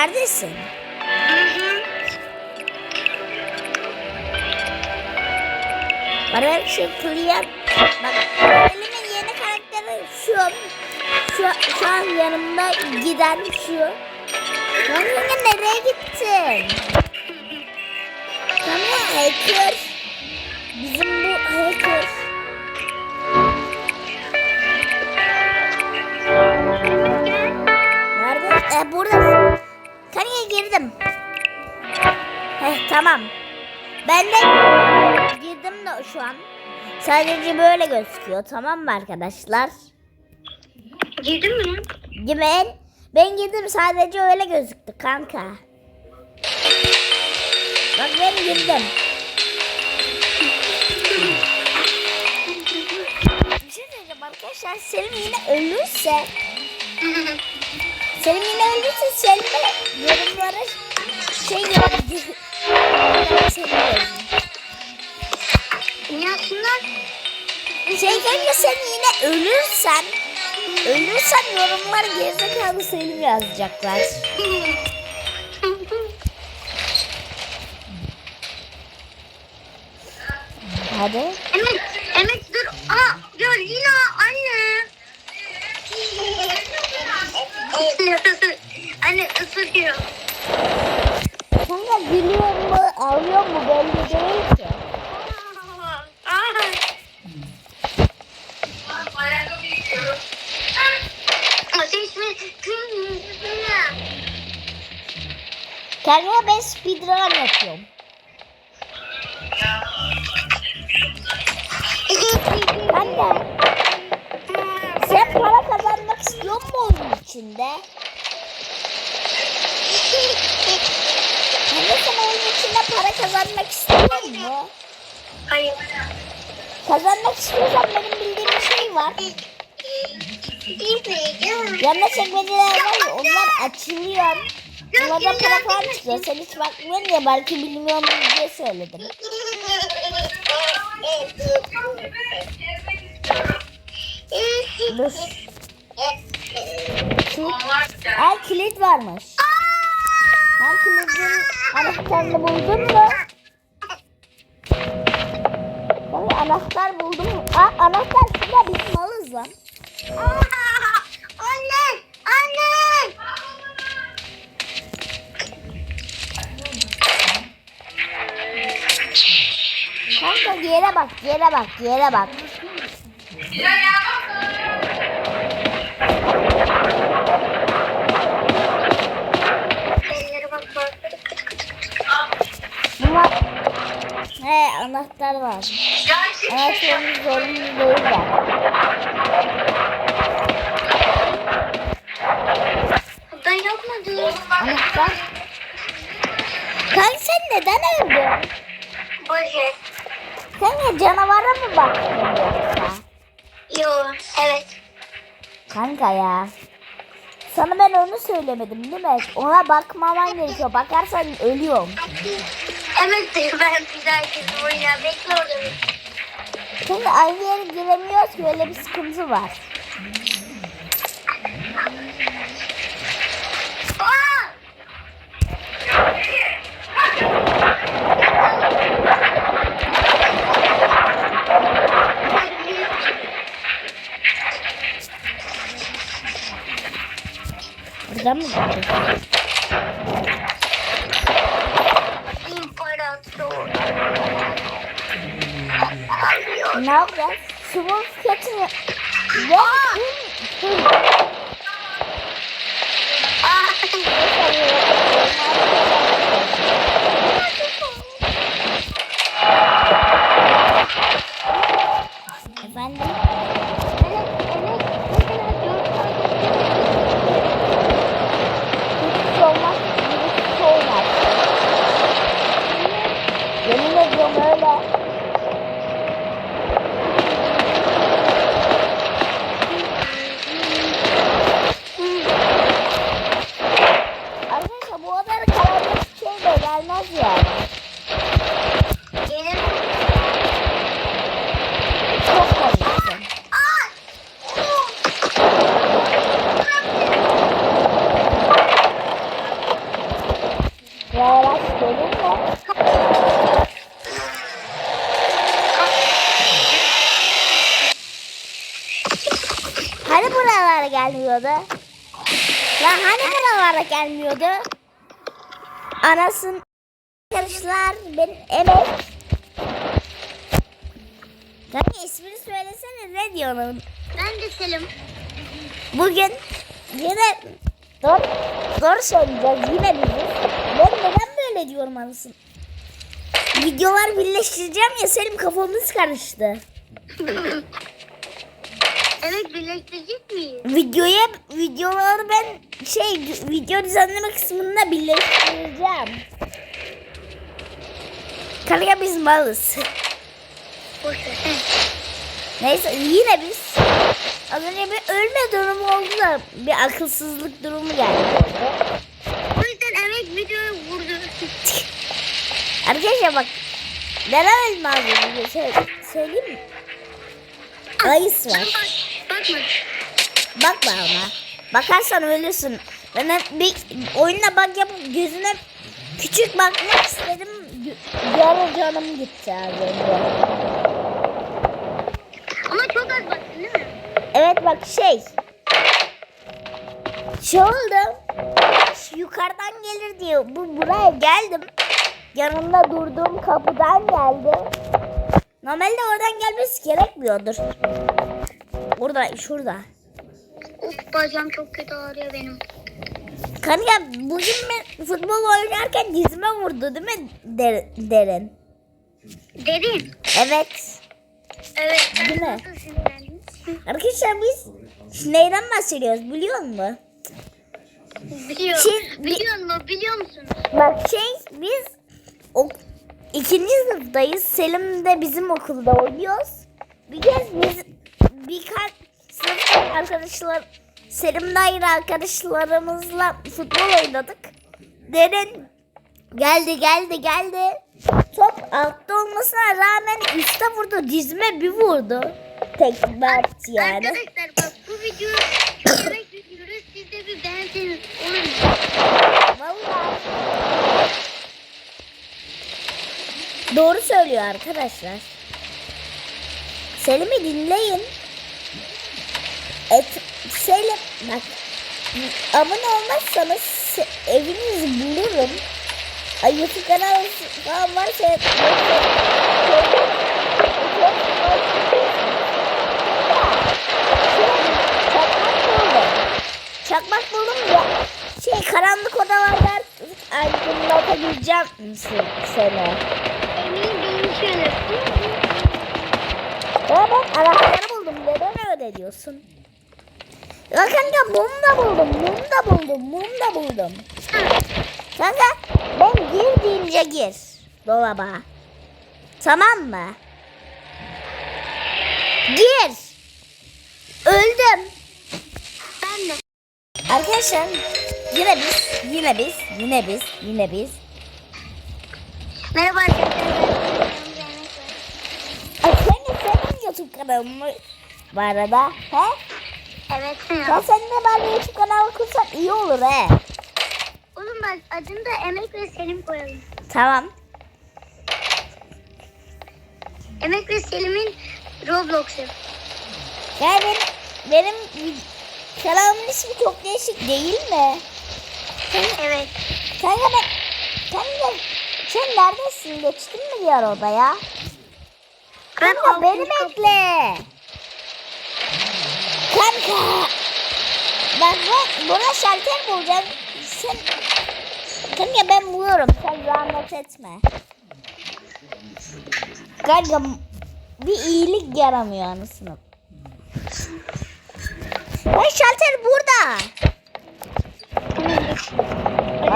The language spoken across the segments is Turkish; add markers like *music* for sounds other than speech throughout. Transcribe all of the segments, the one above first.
neredesin? Bana şu kılıya bak elimin yeni karakteri şu şu, şu an yanımda giden şu. Lan nereye gittin? Tamam hacker. Girdim. Heh, tamam. Ben de girdim de şu an. Sadece böyle gözüküyor. Tamam mı arkadaşlar? Girdin mi? Ben, ben girdim sadece öyle gözüktü kanka. Bak ben girdim. Bir şey söyleyeceğim arkadaşlar. Selim yine ölürse Selim yine öldüyse Selim'e yorumlara şey yazdı. Selim yapsınlar? Şey kanka sen yine ölürsen Ölürsen yorumlar gerizekalı Selim yazacaklar. Hadi. Emek, Emek dur. Aa, gör yine anne. Anne ısırıyor. Kanka gülüyor mu, ağlıyor mu belli değil ki. Kanka ben speedrun yapıyorum. İçinde? *laughs* Sen oyun içinde para kazanmak istiyor musun? Hayır. Kazanmak istiyorsan benim bildiğim bir şey var. Yanına çekmeceler var ya onlar açılıyor. Onlardan para falan çıkıyor. Sen hiç bakmıyorsun ya belki bilmiyorum diye söyledim. *laughs* Dur. Kilit. Ay kilit varmış. Ben kilidin anahtarını buldum mu? Tabii anahtar buldum. Aa, anahtar şurada biz malız lan. Anne! Anne! Kanka yere bak, yere bak, yere bak. Ellere He anahtar var. Anahtarımız zorunlu değil de. Ben yapmadım. Anahtar. Kanka sen neden öldün? Boşver. Kanka canavara mı baktın yoksa? Yo, evet. Kanka ya. Sana ben onu söylemedim değil mi? Ona bakmaman gerekiyor. Bakarsan ölüyorum. Diyor ben bir daha girdim oyuna. Bekle orada. Çünkü aynı yere giremiyoruz ki öyle bir sıkıntı var. Buradan mı gideceğiz? Ne yapacağız? Cat'ini... Ne? Dur. Aa! *laughs* Efendim? Hiç olmaz. Hiç olmaz. Yemin ediyorum öyle. Arkadaşlar gelmiyordu? Lan hani buralara gelmiyordu? Anasın arkadaşlar benim emek. Kanka ismini söylesene ne diyorsun? Ben de Selim. Bugün yine doğru, doğru söyleyeceğiz yine biziz. Ben neden böyle diyorum anasın? Videolar birleştireceğim ya Selim kafamız karıştı. *laughs* Evet birleştirecek miyiz? Videoya videoları ben şey video düzenleme kısmında birleştireceğim. Kanka biz malız. Neyse yine biz az önce bir ölme durumu oldu da bir akılsızlık durumu geldi. O yüzden emek videoyu vurdu. Arkadaşlar bak neden ölme az önce Sö- söyleyeyim mi? Ayıs Sen var. Bak, bakma. Bakma ona. Bakarsan ölürsün. Ben bir oyuna bak yapıp gözüne küçük bakmak istedim. Yarı canım gitti önce. Ama çok az baktın değil mi? Evet bak şey. Şey oldu. Yukarıdan gelir diye bu buraya geldim. Yanında durduğum kapıdan geldi. Normalde oradan gelmesi gerekmiyordur. Burada, şurada. Of bacağım çok kötü ağrıyor benim. Kanka bugün ben futbol oynarken dizime vurdu değil mi Der- derin? Derin. Evet. Evet. Değil mi? Arkadaşlar biz neyden bahsediyoruz biliyor musun? Biliyorum. Şey- biliyor musun? Biliyor musunuz? Bak şey biz o, ikinci sınıftayız. Selim de bizim okulda oynuyoruz. Bir kez biz birkaç sınıfta arkadaşlar Selim daire arkadaşlarımızla futbol oynadık. Derin geldi geldi geldi. Top altta olmasına rağmen üstte vurdu. Dizime bir vurdu. Tekme attı yani. Arkadaşlar bak bu videoyu yemek videoyu siz de bir beğenseniz olur mu? Vallahi. Doğru söylüyor arkadaşlar. Selim'i dinleyin. Et, Selim bak abone olmazsanız evinizi bulurum. Ay YouTube kanalı falan varsa yoksa- Çakmak buldum. Çakmak buldum ya. Şey karanlık odalarda aydınlatabileceğim misin seni? Eminim benim şöyle. Ya ben anahtarı buldum. Neden öyle diyorsun? Ya kanka mum da buldum. Mum da buldum. Mum da buldum. Kanka ben gir deyince gir. Dolaba. Tamam mı? Gir. Öldüm. Ben de. Arkadaşlar yine biz, yine biz, yine biz, yine biz. Merhaba arkadaşlar. Senin, senin YouTube kanalın mı bu arada? He? Evet. Ya sen de ben YouTube kanalı kursan iyi olur he. Oğlum bak adını da Emek ve Selim koyalım. Tamam. Emek ve Selim'in Roblox'u. Ya benim, benim kanalımın ismi çok değişik değil mi? Evet. Kanka ben, kanka sen neredesin? Geçtin mi diğer odaya? Ben Kanka beni bekle. Kanka. Ben buna şalter bulacağım. Sen... Kanka ben buluyorum. Sen zahmet etme. Kanka bir iyilik yaramıyor anasını. Ben şalter burada.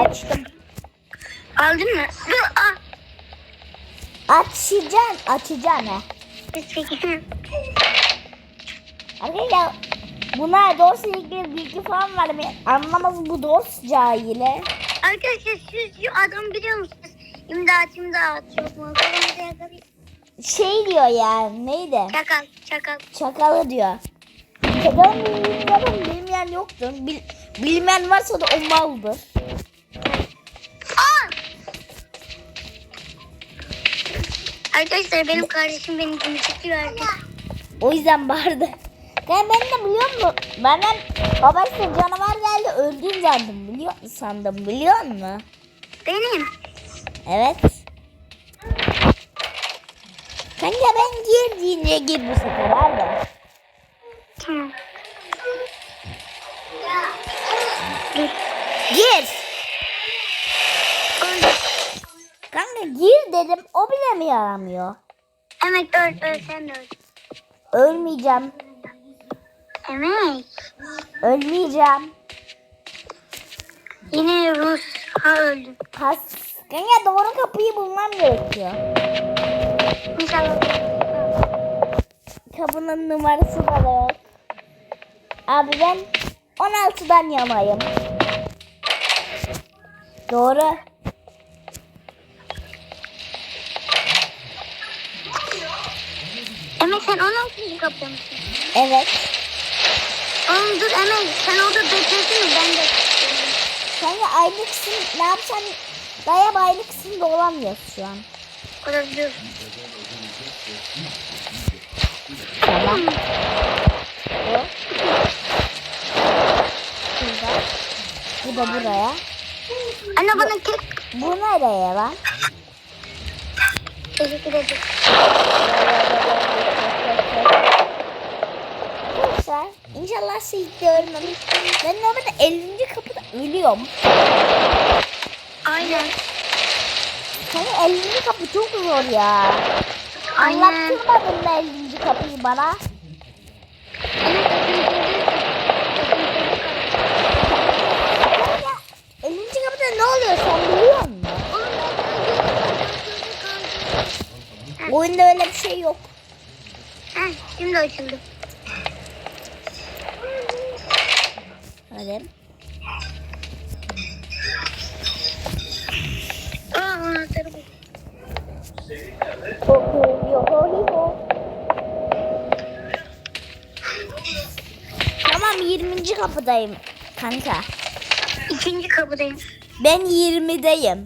Açtım. Aldın mı? Açacağım. Açacağım he. Arkadaşlar buna Dors'la ilgili bilgi falan var. Ben anlamaz bu Dors cahili. Arkadaşlar siz şu adam biliyor musunuz? İmdat imdat. Çok mu? Şey diyor ya neydi? Çakal çakal. Çakalı diyor. Çakalın bilmiyorum bilmeyen yoktur. Bil, bilmeyen varsa da o maldır. Aa! Arkadaşlar benim kardeşim benim gümüşlükü verdi. O yüzden bağırdı. Ben, ben de biliyor musun? Benden babası canavar geldi öldün sandım biliyor sandım biliyor musun? Benim. Evet. Kanka ben gir deyince gir bu sefer abi. Tamam. Gir. Öldüm. Kanka gir dedim o bile mi yaramıyor? Evet öl, öl sen öl. Ölmeyeceğim. Evet. Ölmeyeceğim. Yine Rus ha öldüm. Pas. Kanka doğru kapıyı bulmam gerekiyor. İnşallah. Kapının numarası da yok. Abi ben 16'dan yanayım. Doğru. Emel sen 16. kapıda mısın? Evet. Oğlum dur Emel sen orada beklesin? Ben de Kanka aylıksın ne yapsan daya aylıksın da olamıyoruz şu an. olabilir. Tamam. Bu. Şurada. Bu da buraya. Anne bana kek. Bu nereye lan? Teşekkür ederim. Arkadaşlar inşallah seyirde ölmem. Ben normalde 50. kapıda ölüyorum. Aynen. Kanka 50. kapı çok zor ya. Aynen. Anlattırmadın mı 50. kapıyı bana? 50. kapıda ne oluyor sen biliyor musun? Oyunda öyle bir şey yok. Heh, şimdi açıldı. Hadi. Aa anahtarı bu. Tamam 20. kapıdayım kanka. İkinci kapıdayım. Ben 20'deyim.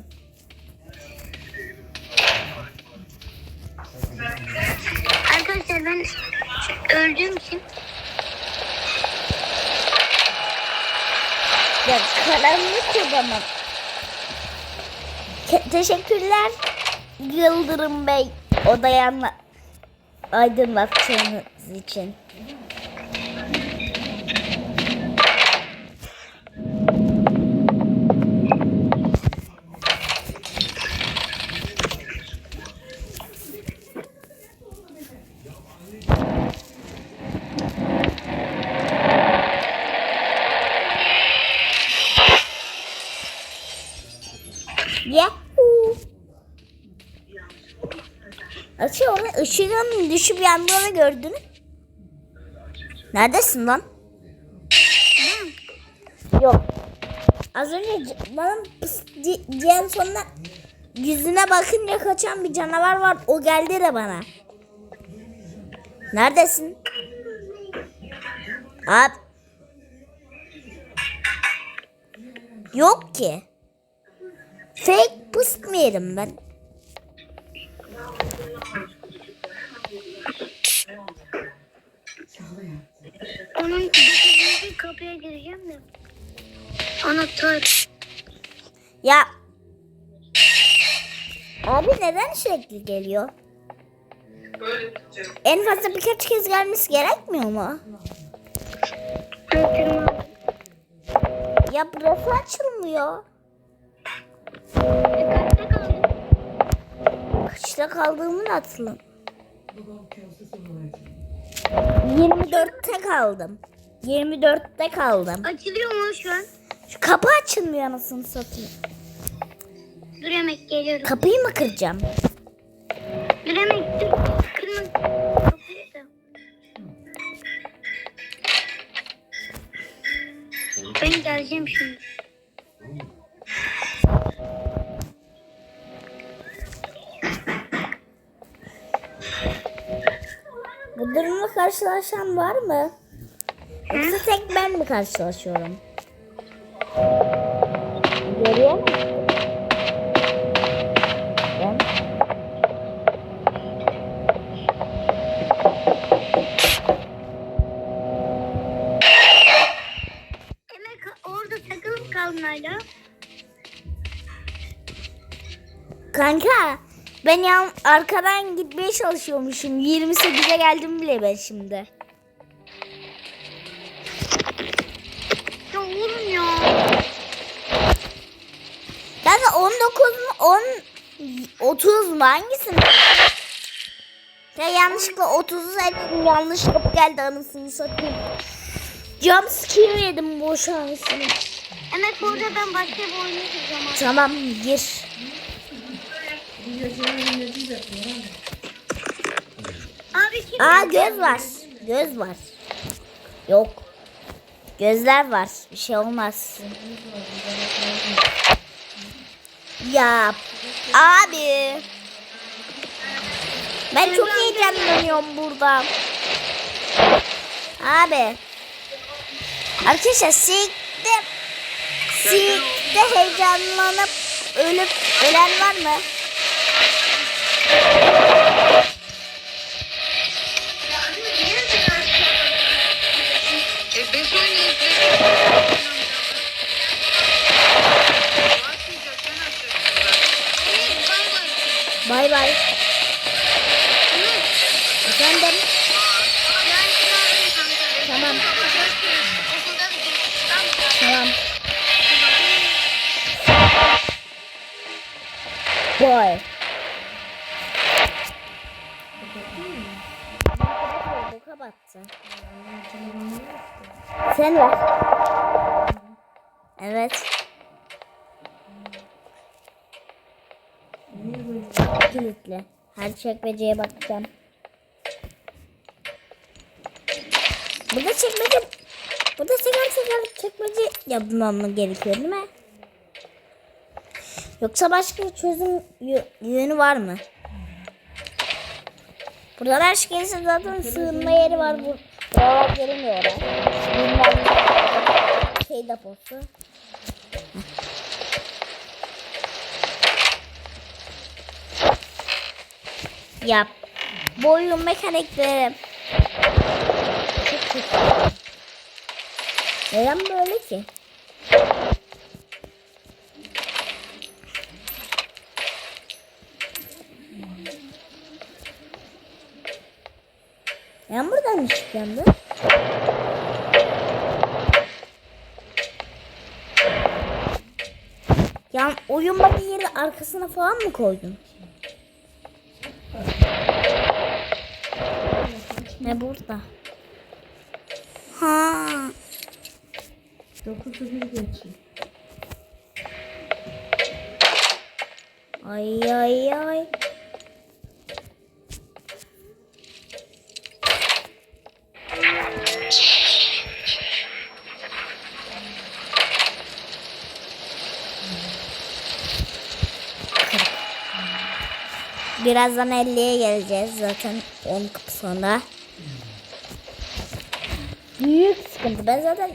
Arkadaşlar ben öldüğüm için Ya karanlık odamı. Ke- teşekkürler Yıldırım Bey odayı anla- aydınlattığınız için. Işığın düşüp yandığını gördün. Neredesin lan? Yok. Az önce bana pıs di- diyen sonra yüzüne bakınca kaçan bir canavar var. O geldi de bana. Neredesin? Abi. Yok ki. Fake pıst mı yedim ben? Onun dokuzuncu kapıya gireceğim de. Anahtar. Ya. Abi neden sürekli geliyor? En fazla birkaç kez gelmesi gerekmiyor mu? Ya burası açılmıyor. Kaçta kaldın? Kaçta kaldığımı da hatırlam. 24'te kaldım. 24'te kaldım. Açılıyor mu şu an? Şu kapı açılmıyor anasını satayım. Dur yemek geliyorum. Kapıyı mı kıracağım? Dur yemek dur. Kapıyı da. Ben geleceğim şimdi. Bu durumla karşılaşan var mı? Yoksa tek ben mi karşılaşıyorum? Görüyor musun? Kanka ben yan arkadan gitmeye çalışıyormuşum. 28'e geldim bile ben şimdi. Ya oğlum ya. Kanka 19 mu 10 30 mu hangisini? Ya yanlışlıkla 30'u seçtim. Yanlış kapı geldi anasını satayım. Jump scare yedim boş anasını. Emek burada ben başka bir gireceğim artık. Tamam gir. Aa göz var. Göz var. Yok. Gözler var. Bir şey olmaz. Ya abi. Ben çok heyecanlanıyorum burada. Abi. Arkadaşlar sikte sikte heyecanlanıp ölüp ölen var mı? Bay bay. Bay bay. Efendim? Yani çağırın kanka. Tamam. Görüşürüz. Okulda da görüşürüz. Tamam mı? Tamam. Boy. Boka battı. Sen ver. Evet. Kilitli. Her çekmeceye bakacağım. Burada çekmece Burada seker seker çekmece yapmam gerekiyor değil mi? Yoksa başka bir çözüm yö- yönü var mı? Burada her şey gelirse zaten sığınma yeri var. Bu buralar görünmüyor. Bilmem. Şey deposu. Yap. Bu oyun mekanikleri. Neden böyle ki? Çıkacağım ben? Ya oyun bak yeri arkasına falan mı koydun? Ne burada? Ha. Ay ay ay. Birazdan 50'ye geleceğiz zaten 10 kapı sonra. Büyük sıkıntı. Ben zaten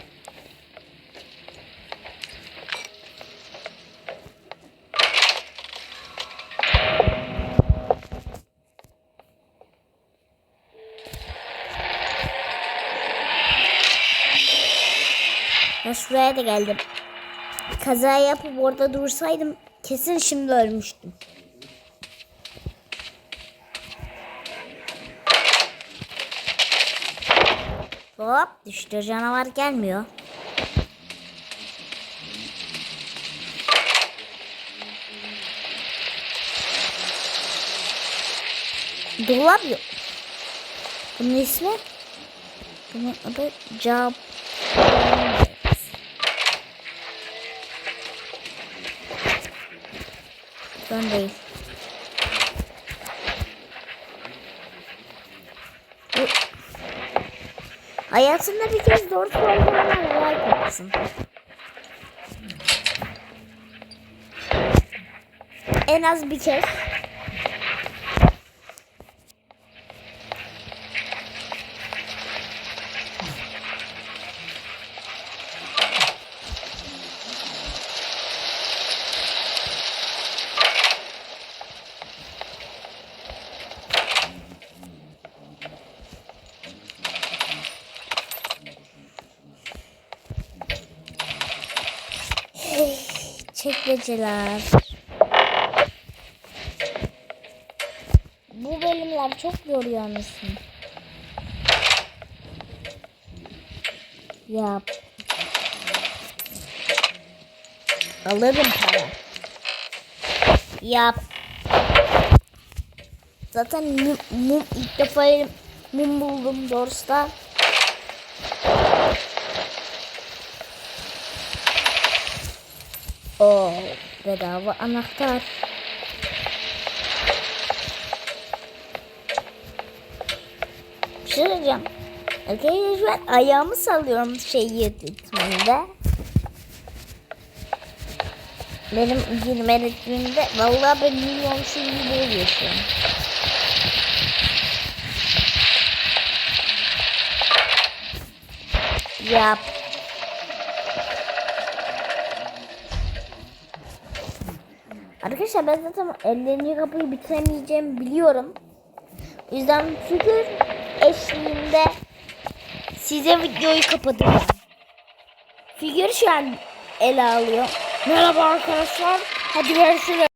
Ben şuraya da geldim. Kaza yapıp orada dursaydım kesin şimdi ölmüştüm. Hop düştü canavar gelmiyor. Dolap yok. Bunun ismi? Bunun adı Jab. Ben değil. Hayatında bir kez doğru sorduğuna neler yapsın. En az bir kez. Geceler. Bu bölümler çok yoruyor anasını. Yap. Alırım para. Yap. Zaten mum, mum ilk defa mum buldum Dors'ta. Oo, bedava anahtar. Bir şey söyleyeceğim. Arkadaşlar ben ayağımı sallıyorum şey yırtmında. Benim girme ritmimde vallahi ben milyonsun gibi oluyor şu an. Yap. Arkadaşlar ben zaten 50. kapıyı bitiremeyeceğimi biliyorum. O yüzden figür eşliğinde size videoyu kapatacağım. Figür şu an ele alıyor. Merhaba arkadaşlar. Hadi görüşürüz.